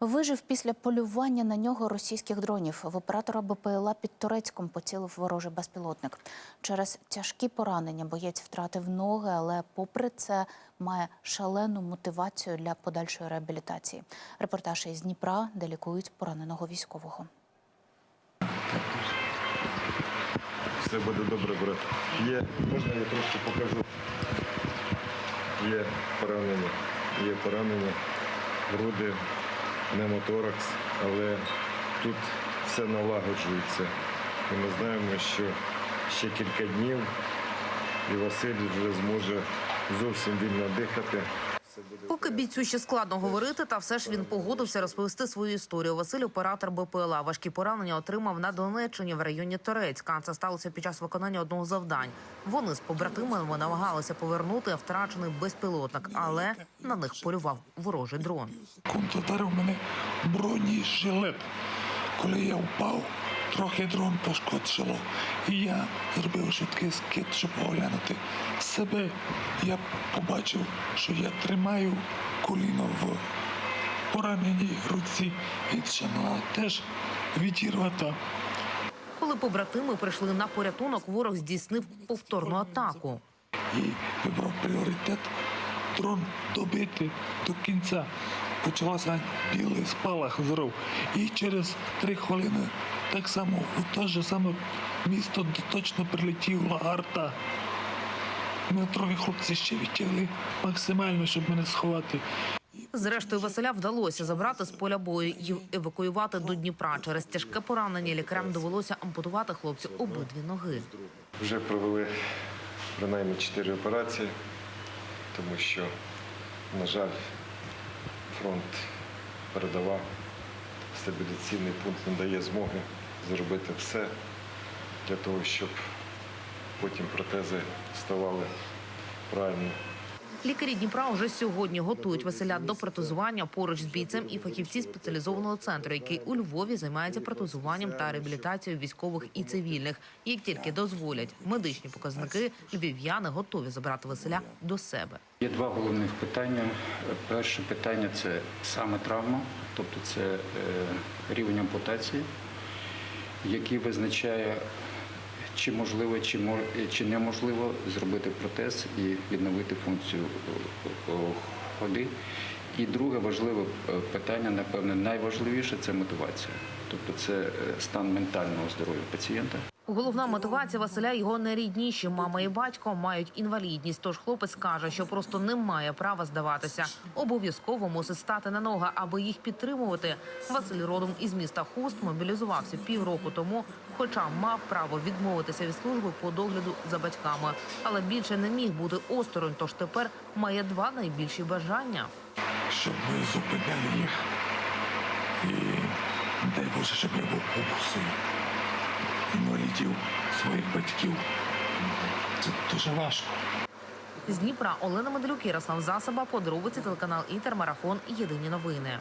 Вижив після полювання на нього російських дронів. В оператора БПЛА під Турецьком поцілив ворожий безпілотник. Через тяжкі поранення боєць втратив ноги, але попри це має шалену мотивацію для подальшої реабілітації. Репортаж із Дніпра, де лікують пораненого військового. Все буде добре, брат. Є, можна я трошки покажу. Є поранення. Є поранення, груди, пневмоторакс, але тут все налагоджується. І ми знаємо, що ще кілька днів і Василь вже зможе зовсім вільно дихати. Поки бійцю ще складно говорити, та все ж він погодився розповісти свою історію. Василь, оператор БПЛА, важкі поранення отримав на Донеччині в районі Торецька. Це сталося під час виконання одного завдань. Вони з побратимами намагалися повернути втрачений безпілотник, але на них полював ворожий дрон. Кунт ударив мене бронежилет. Коли я впав, трохи дрон пошкоджило. І я зробив швидкий скид, щоб оглянути себе. Я побачив, що я тримаю коліно в пораненій руці. Інша нога теж відірвата. Коли побратими прийшли на порятунок, ворог здійснив повторну атаку. і вибрав пріоритет дрон добити до кінця. Почався білий спалах взрив. І через три хвилини так само у те ж саме місто точно прилетіла арта. Ми трохи хлопці ще відтягли максимально, щоб мене сховати. Зрештою, Василя вдалося забрати з поля бою і евакуювати до Дніпра. Через тяжке поранення лікарям довелося ампутувати хлопцю обидві ноги. Вже провели принаймні чотири операції, тому що, на жаль, фронт передава, стабілізаційний пункт не дає змоги зробити все для того, щоб потім протези ставали правильно. Лікарі Дніпра уже сьогодні готують Василя до протезування поруч з бійцем і фахівці спеціалізованого центру, який у Львові займається протезуванням та реабілітацією військових і цивільних. Як тільки дозволять медичні показники, львів'яни готові забрати Василя до себе. Є два головних питання. Перше питання це саме травма, тобто це е, рівень ампутації, який визначає, чи можливо, чи, мо- чи неможливо зробити протез і відновити функцію е, е, ходи. І друге важливе е, питання, напевне, найважливіше це мотивація. Тобто це е, стан ментального здоров'я пацієнта. Головна мотивація Василя його нерідніші мама і батько мають інвалідність. Тож хлопець каже, що просто не має права здаватися. Обов'язково мусить стати на ноги, аби їх підтримувати. Василь родом із міста Хуст мобілізувався півроку тому, хоча мав право відмовитися від служби по догляду за батьками, але більше не міг бути осторонь. Тож тепер має два найбільші бажання. щоб ми зупиняли їх. І дай Боже, щоб я був опусою інвалідів своїх батьків. Це дуже важко. З Дніпра Олена Медлюк, Ярослав Засоба, подробиці телеканал Інтермарафон. Єдині новини.